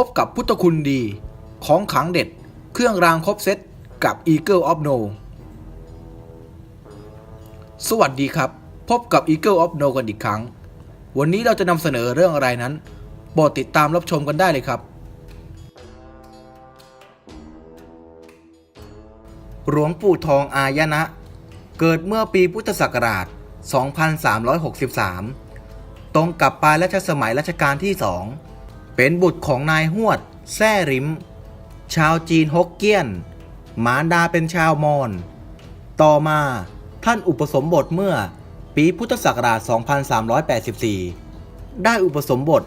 พบกับพุทธคุณดี ของขังเด็ด เครื่องรางครบเซตกับ Eagle of No สวัสดีครับ พบกับ Eagle of No กันอีกครั้ง วันนี้เราจะนำเสนอเรื่องอะไรนั้นโปรดติดตามรับชมกันได้เลยครับ หลวงปู่ทองอายนะ เกิดเมื่อปีพุทธศักราช 2363 ตรงกับปลายรัชสมัยรัชกาลที่สอง เป็นบุตรของนายหวด แซ่ริม ชาวจีนฮกเกี้ยน มารดาเป็นชาวมอญ ต่อมาท่านอุปสมบทเมื่อปีพุทธศักราช 2384 ได้อุปสมบท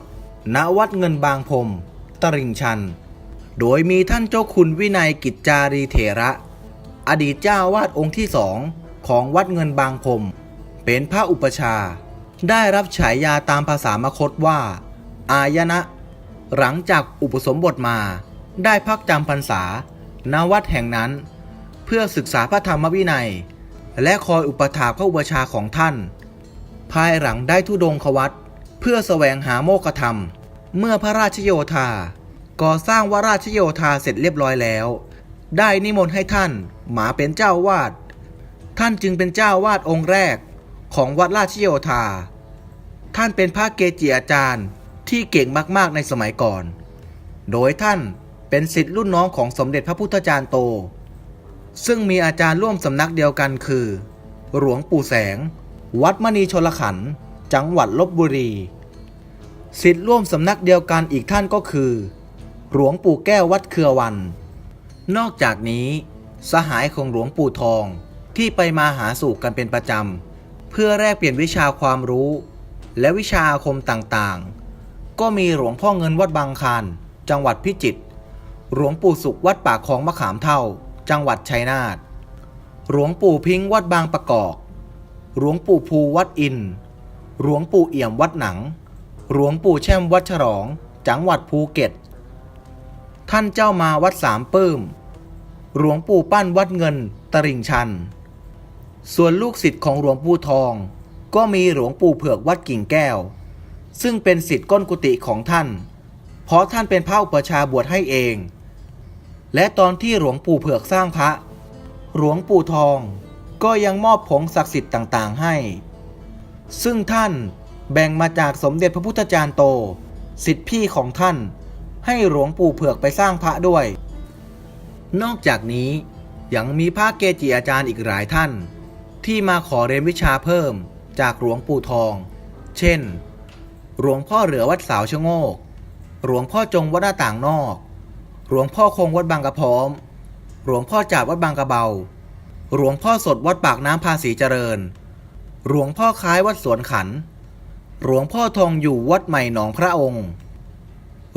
ณ วัดเงินบางพรมตริ่งชัน โดยมีท่านเจ้าคุณวินัยกิจจารีเถระ อดีตเจ้าวาดองค์ที่สองของวัดเงินบางพรมเป็นพระอุปชา ได้รับฉายาตามภาษามคตว่า อายนะ หลังจากอุปสมบทมาได้พักจำพรรษาณวัดแห่งนั้น เพื่อศึกษาพระธรรมวินัย และคอยอุปถาพระอุปชาของท่าน ภายหลังได้ทุดงควัตเพื่อแสวงหาโมกธรรม เมื่อพระราชโยธาก่อสร้างวราชโยธาเสร็จเรียบร้อยแล้ว ได้นิมนต์ให้ท่านหมาเป็นเจ้าวาด ท่านจึงเป็นเจ้าวาดองค์แรกของวัดราชโยธา ท่านเป็นพระเกจิอาจารย์ ที่เก่งมากๆในสมัยก่อน โดยท่านเป็นศิษย์รุ่นน้องของสมเด็จพระพุทธจารย์โต ซึ่งมีอาจารย์ร่วมสำนักเดียวกันคือ หลวงปู่แสง วัดมณีชลขันธ์จังหวัดลบบุรีศิษย์ร่วมสำนักเดียวกันอีกท่านก็คือ หลวงปู่แก้ววัดเครือวัน นอกจากนี้สหายของหลวงปู่ทองที่ไปมาหาสู่กันเป็นประจำ เพื่อแลกเปลี่ยนวิชาความรู้ และวิชาอาคมต่างๆ ก็มีหลวงพ่อเงินวัดบางคานจังหวัดพิจิตรหลวงปู่สุขวัดปากคลองมะขามเท่า จังหวัดชัยนาทหลวงปู่พิงวัดบางประกอบหลวงปู่ภูวัดอินหลวงปู่เอี่ยมวัดหนัง หลวงปู่แช่มวัดฉลอง จังหวัดภูเก็ต ท่านเจ้ามาวัดสามปื้ม หลวงปู่ปั้นวัดเงินตริ่งชัน ส่วนลูกศิษย์ของหลวงปู่ทอง ก็มีหลวงปู่เผือกวัดกิ่งแก้ว ซึ่งเป็นศิษย์ก้นกุฏิของท่าน เพราะท่านเป็นพระอุปชาบวชให้เอง และตอนที่หลวงปู่เผือกสร้างพระ หลวงปู่ทองก็ยังมอบผงศักดิ์สิทธิ์ต่างๆให้ ซึ่งท่านแบ่งมาจากสมเด็จพระพุทธจารย์โต สิทธิพี่ของท่าน ให้หลวงปู่เผือกไปสร้างพระด้วย นอกจากนี้ยังมีพระเกจิอาจารย์อีกหลายท่าน ที่มาขอเรียนวิชาเพิ่มจากหลวงปู่ทอง เช่น หลวงพ่อเหลือวัดสาวชะโงก หลวงพ่อจงวัดหน้าต่างนอก หลวงพ่อคงวัดบางกระพร้อม หลวงพ่อจาบวัดบางกระเบา หลวงพ่อสดวัดปากน้ำภาษีเจริญ หลวงพ่อคล้ายวัดสวนขัน หลวงพ่อทองอยู่วัดใหม่หนองพระองค์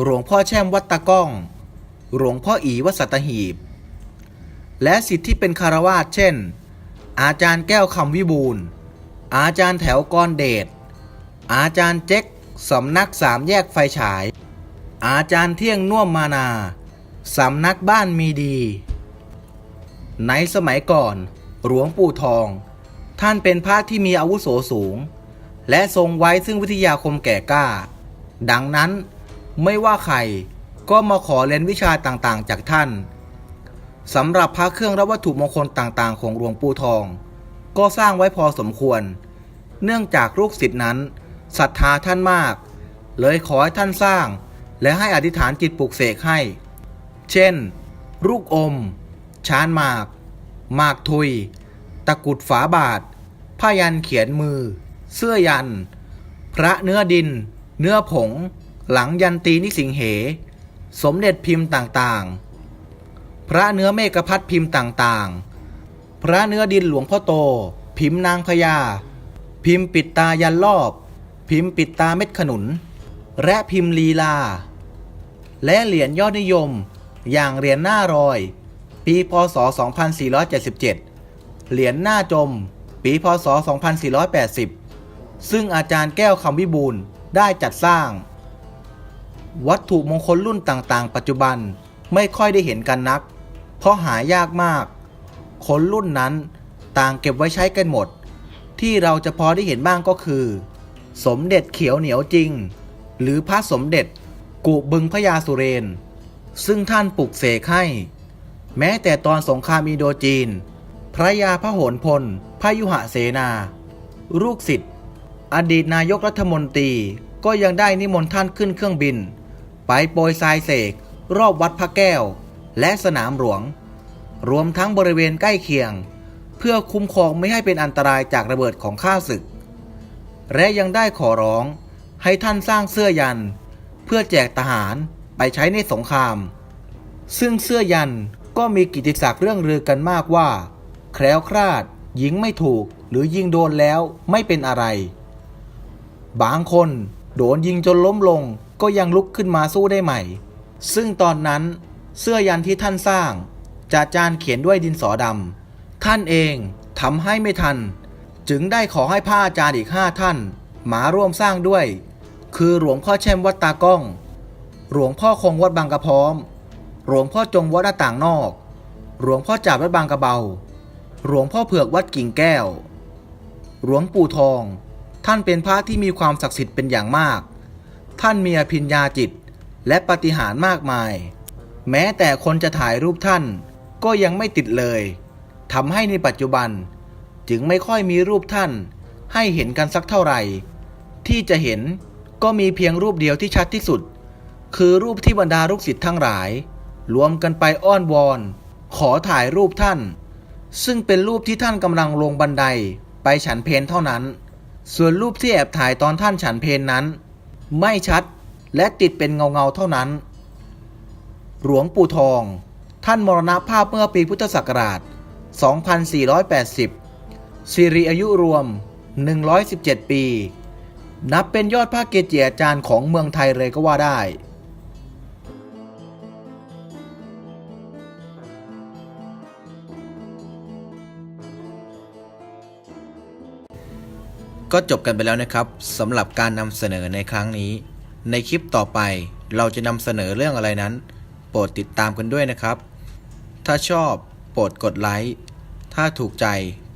หลวงพ่อแช่มวัดตะก้อง หลวงพ่ออีวัดสัตหีบ และสิทธิ์ที่เป็นคารวาสเช่น อาจารย์แก้วคำวิบูลอาจารย์แถวกรเดช อาจารย์เจ๊ก สำนักสามแยกไฟฉาย อาจารย์เที่ยงน่วมมานา สำนักบ้านมีดี ในสมัยก่อน หลวงปู่ทอง ท่านเป็นพระที่มีอาวุโสสูง และทรงไว้ซึ่งวิทยาคมแก่กล้า ดังนั้นไม่ว่าใครก็มาขอเรียนวิชาต่างๆ จากท่านสำหรับพระเครื่องและวัตถุมงคลต่างๆ ของหลวงปู่ทอง ก็สร้างไว้พอสมควร เนื่องจากลูกศิษย์นั้น ศรัทธาท่านมาก เลยขอให้ท่านสร้าง และให้อธิษฐานจิตปลุกเสกให้ เช่น ลูกอมชานหมาก หมากทุย ตะกุดฝาบาท ผ้ายันเขียนมือ เสื้อยัน พระเนื้อดิน เนื้อผง หลังยันตีนิสิงเห สมเด็จพิมพ์ต่างๆ พระเนื้อเมกพัดพิมพ์ต่างๆพระเนื้อดินหลวงพ่อโต พิมพ์นางพญา พิมพ์ปิดตายันรอบ พิมพ์ปิดตาเม็ดขนุน และพิมพ์ลีลา และเหรียญยอดนิยม อย่างเหรียญหน้ารอย ปีพศ 2477 เหรียญหน้าจม ปีพศ 2480 ซึ่งอาจารย์แก้วคำวิบูลได้จัดสร้าง วัตถุมงคลรุ่นต่างๆ ปัจจุบันไม่ค่อยได้เห็นกันนัก เพราะหายากมาก คนรุ่นนั้นต่างเก็บไว้ใช้กันหมด ที่เราจะพอได้เห็นบ้างก็คือ สมเด็จเขียวเหนียวจริง หรือพระสมเด็จกุบึงพญาสุเรน ซึ่งท่านปลุกเสกให้ แม้แต่ตอนสงครามอินโดจีน พระยาพระโหนพลพยุหะเสนา ลูกศิษย์อดีตนายกรัฐมนตรีก็ยังได้นิมนต์ท่านขึ้นเครื่องบิน ไปโปรยทรายเสกรอบวัดพระแก้ว และสนามหลวง รวมทั้งบริเวณใกล้เคียง เพื่อคุ้มครองไม่ให้เป็นอันตรายจากระเบิดของข้าศึก และยังได้ขอร้องให้ท่านสร้างเสื้อยัน เพื่อแจกทหารไปใช้ในสงคราม ซึ่งเสื้อยันก็มีกิติศักดิ์เรื่องลือกันมากว่า แคล้วคลาด ยิงไม่ถูกหรือยิงโดนแล้วไม่เป็นอะไร บางคนโดนยิงจนล้มลงก็ยังลุกขึ้นมาสู้ได้ใหม่ ซึ่งตอนนั้นเสื้อยันที่ท่านสร้างจะจานเขียนด้วยดินสอดำท่านเองทำให้ไม่ทัน จึงได้ขอให้พระอาจารย์อีกห้าท่าน มาร่วมสร้างด้วย คือหลวงพ่อแช่มวัดตากล้อง หลวงพ่อคงวัดบางกระพร้อม หลวงพ่อจงวัดหน้าต่างนอก หลวงพ่อจับวัดบางกระเบา หลวงพ่อเผือกวัดกิ่งแก้ว หลวงปู่ทอง ท่านเป็นพระที่มีความศักดิ์สิทธิ์เป็นอย่างมาก ท่านมีอภิญญาจิตและปฏิหารมากมาย แม้แต่คนจะถ่ายรูปท่านก็ยังไม่ติดเลยทำให้ในปัจจุบัน จึงไม่ค่อยมีรูปท่าน ให้เห็นกันสักเท่าไหร่ ที่จะเห็นก็มีเพียงรูปเดียวที่ชัดที่สุด คือรูปที่บรรดาลูกศิษย์ทั้งหลาย รวมกันไปอ้อนวอน ขอถ่ายรูปท่าน ซึ่งเป็นรูปที่ท่านกำลังลงบันไดไปฉันเพนเท่านั้น ส่วนรูปที่แอบถ่ายตอนท่านฉันเพนนั้น ไม่ชัดและติดเป็นเงาเงาๆเท่านั้น หลวงปู่ทอง ท่านมรณภาพเมื่อปีพุทธศักราช 2480 สิริอายุรวม 117 ปี นับเป็นยอดพระเกจิอาจารย์ของเมืองไทยเลยก็ว่าได้ก็จบกันไปแล้วนะครับสำหรับการนำเสนอในครั้งนี้ ในคลิปต่อไปเราจะนำเสนอเรื่องอะไรนั้น โปรดติดตามกันด้วยนะครับ ถ้าชอบโปรดกดไลค์ถ้าถูกใจ